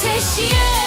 ateş yer